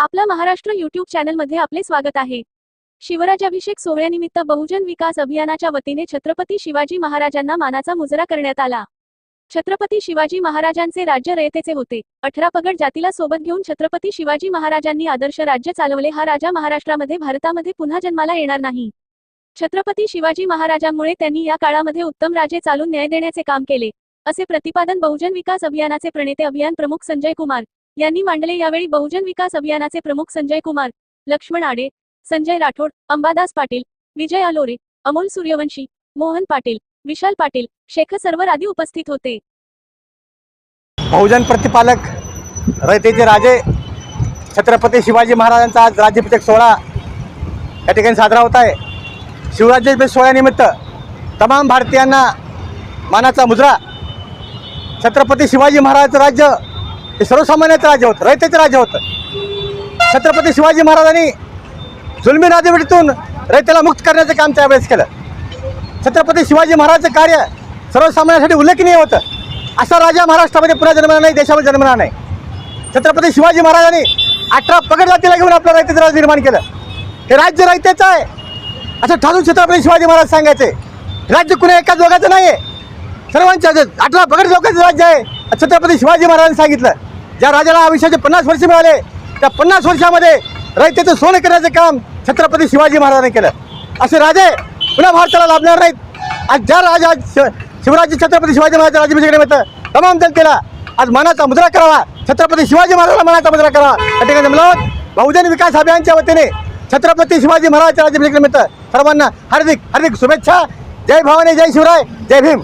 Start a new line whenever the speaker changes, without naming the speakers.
आपला महाराष्ट्र युट्यूब चॅनलमध्ये आपले स्वागत आहे. शिवराजाभिषेक सोहळ्यानिमित्त बहुजन विकास अभियानाच्या वतीने छत्रपती शिवाजी महाराजांना मानाचा मुजरा करण्यात आला. छत्रपती शिवाजी महाराजांचे राज्य रयतेचे होते. अठरा पगड जातीला सोबत घेऊन छत्रपती शिवाजी महाराजांनी आदर्श राज्य चालवले हा राजा महाराष्ट्रामध्ये भारतामध्ये पुन्हा जन्माला येणार नाही. छत्रपती शिवाजी महाराजांमुळे त्यांनी या काळामध्ये उत्तम राजे चालून न्याय देण्याचे काम केले. असे प्रतिपादन बहुजन विकास अभियानाचे प्रणेते अभियान प्रमुख संजय कुमार यांनी मांडले यावेळी बहुजन विकास अभियानाचे प्रमुख संजय कुमार लक्ष्मण आडे संजय राठोड अंबादास पाटील विजय आलोरे अमोल सूर्यवंशी मोहन पाटील विशाल पाटील शेख सर्वर आदी उपस्थित होते.
बहुजन प्रतिपालक रयतेचे राजे छत्रपती शिवाजी महाराजांचा आज राज्याभिषेक सोहळा या ठिकाणी साजरा होत आहे. शिवराज्याभिषेक सोहळ्यानिमित्त तमाम भारतीयांना मानाचा मुजरा. छत्रपती शिवाजी महाराजांचं राज्य हे सर्वसामान्याचं राज्य होतं रयतेचं राज्य होतं. छत्रपती शिवाजी महाराजांनी जुलमी राजवटीतून रयतेला मुक्त करण्याचं काम त्यावेळेस केलं. छत्रपती शिवाजी महाराजांचं कार्य सर्वसामान्यासाठी उल्लेखनीय होतं. असा राजा महाराष्ट्रामध्ये पुन्हा जन्मला नाही देशामध्ये जन्मला नाही. छत्रपती शिवाजी महाराजांनी अठरा पगड जातीला घेऊन आपलं रायतेचं राज्य निर्माण केलं. हे राज्य रायतेचं आहे. असं ठरवून छत्रपती शिवाजी महाराज सांगायचे राज्य कुणा एका जोगाचं नाही आहे सर्वांच्या अठरा पगड लोकांचं राज्य आहे. छत्रपती शिवाजी महाराजांनी सांगितलं. ज्या राजाला आयुष्याचे पन्नास वर्ष मिळाले त्या पन्नास वर्षामध्ये रयतेचं सोनं करण्याचं काम छत्रपती शिवाजी महाराजांनी केलं. असे राजे पुन्हा भारताला लाभणार नाहीत. आज ज्या राजा शिव- शिवराज छत्रपती शिवाजी महाराज मिळतं तमाम जनतेला आज मानाचा मुद्रा करावा. छत्रपती शिवाजी महाराजांना मानाचा मुद्रा करावा. या ठिकाणी जमलो बहुजन विकास अभियानच्या वतीने छत्रपती शिवाजी महाराज मिळतं सर्वांना हार्दिक हार्दिक शुभेच्छा. जय भवानी जय शिवराय जय भीम.